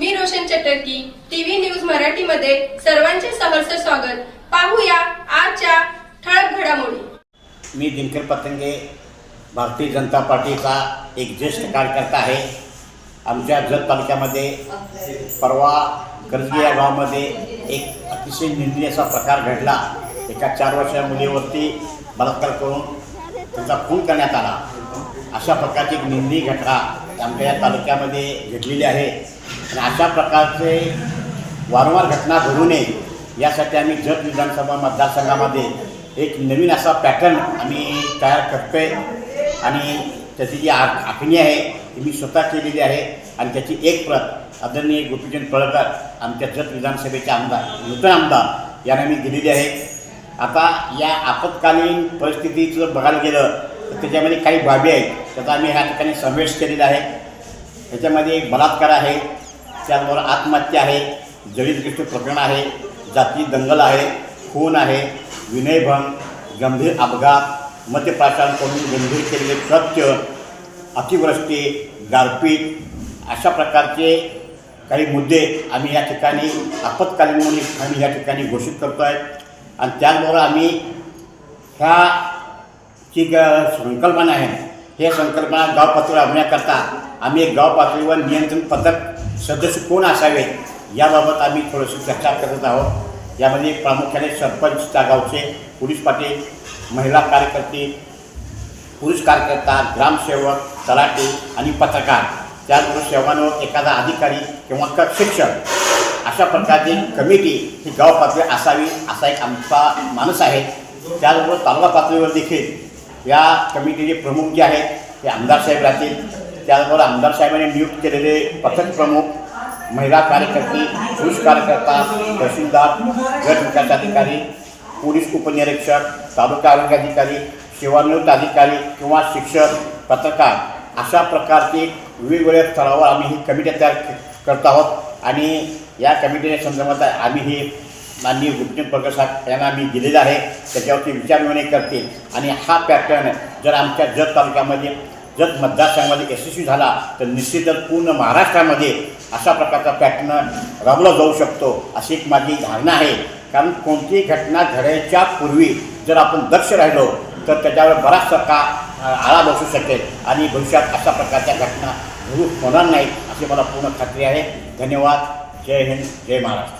मी रोशन की TV news मराठीमध्ये सर्वांचे सहर्ष स्वागत. पाहूया आजच्या ठळक घडामोडी. मी दिनकर पतंगे भारतीय जनता पार्टीचा एक ज्येष्ठ कार्यकर्ता आहे. आमच्या जत तालुक्यामध्ये परवा कर्जगी या गावामध्ये एक अतिशय निंदनीय असा प्रकार घडला. एका चार वर्षाच्या मुलीवरती बलात्कार करून त्यांचा खून करण्यात आला. अशा प्रकारची एक निंदी घटना आमच्या या तालुक्यामध्ये घडलेली आहे. आणि अशा प्रकारचे वारंवार घटना घडू नये यासाठी आम्ही जत विधानसभा मतदारसंघामध्ये एक नवीन असा पॅटर्न आम्ही तयार करतोय. आणि त्याची जी आ आखणी आहे ती मी स्वतः केलेली आहे. आणि त्याची एक प्रत आदरणीय गोपीचंद पळकर आमच्या जत विधानसभेचे आमदार नूतन आमदार यांना मी दिलेली आहे. आता या आपत्कालीन परिस्थितीचं बघायला गेलं तर त्याच्यामध्ये काही बाबी आहेत. त्याचा आम्ही ह्या ठिकाणी समावेश केलेला आहे. त्याच्यामध्ये एक बलात्कार आहे. त्याचबरोबर आत्महत्या आहे जळीतग्रस्त प्रकरण आहे जाती दंगल आहे खून आहे विनयभंग गंभीर अपघात मद्यप्राशांकडून गंभीर केलेले कृत्य अतिवृष्टी गारपीट अशा प्रकारचे काही मुद्दे आम्ही या ठिकाणी आपत्कालीन म्हणून आम्ही या ठिकाणी घोषित करतो आहे आणि त्याचबरोबर आम्ही ह्या जी ग संकल्पना आहे हे संकल्पना गाव पातळीवर आणण्याकरता आम्ही एक गाव पातळीवर नियंत्रण पथक सदस्य कोण असावे याबाबत आम्ही थोडीशी चर्चा करत आहोत. यामध्ये प्रामुख्याने सरपंच त्या गावचे पोलीस पाटील महिला कार्यकर्ते पुरुष कार्यकर्ता ग्रामसेवक तलाठी आणि पत्रकार. त्याचबरोबर सेवांवर एखादा अधिकारी किंवा क शिक्षक. अशा प्रकारची कमिटी ही गाव पातळी असावी असा एक आमचा मानस आहे. त्याचबरोबर तालुका पातळीवर देखील या कमिटीचे प्रमुख जे आहेत ते आमदार साहेब राहतील. त्याचबरोबर आमदार साहेबांनी नियुक्त केलेले पथक प्रमुख महिला कार्यकर्ते पुरुष कार्यकर्ता तहसीलदार गट विकास अधिकारी पोलीस उपनिरीक्षक तालुका आरोग्य अधिकारी सेवानिवृत्त अधिकारी किंवा शिक्षक पत्रकार अशा प्रकारचे वेगवेगळ्या स्तरावर आम्ही ही कमिटी तयार करत आहोत. आणि या कमिटीच्या संदर्भात आम्ही ही माननीय गुप्तन प्रकाशात यांना मी दिलेला आहे. त्याच्यावरती विचारविनिमय करतील. आणि हा पॅटर्न जर आमच्या जत तालुक्यामध्ये जत मतदारसंघामध्ये यशस्वी झाला तर निश्चितच पूर्ण महाराष्ट्रामध्ये अशा प्रकारचा पॅटर्न राबवला जाऊ शकतो अशी एक माझी धारणा आहे. कारण कोणतीही घटना घडायच्या पूर्वी जर आपण दक्ष राहिलो तर त्याच्यावर बराचसा का आळा बसू शकेल. आणि भविष्यात अशा प्रकारच्या घटना घडू होणार नाहीत अशी मला पूर्ण खात्री आहे. धन्यवाद. जय हिंद जय महाराष्ट्र.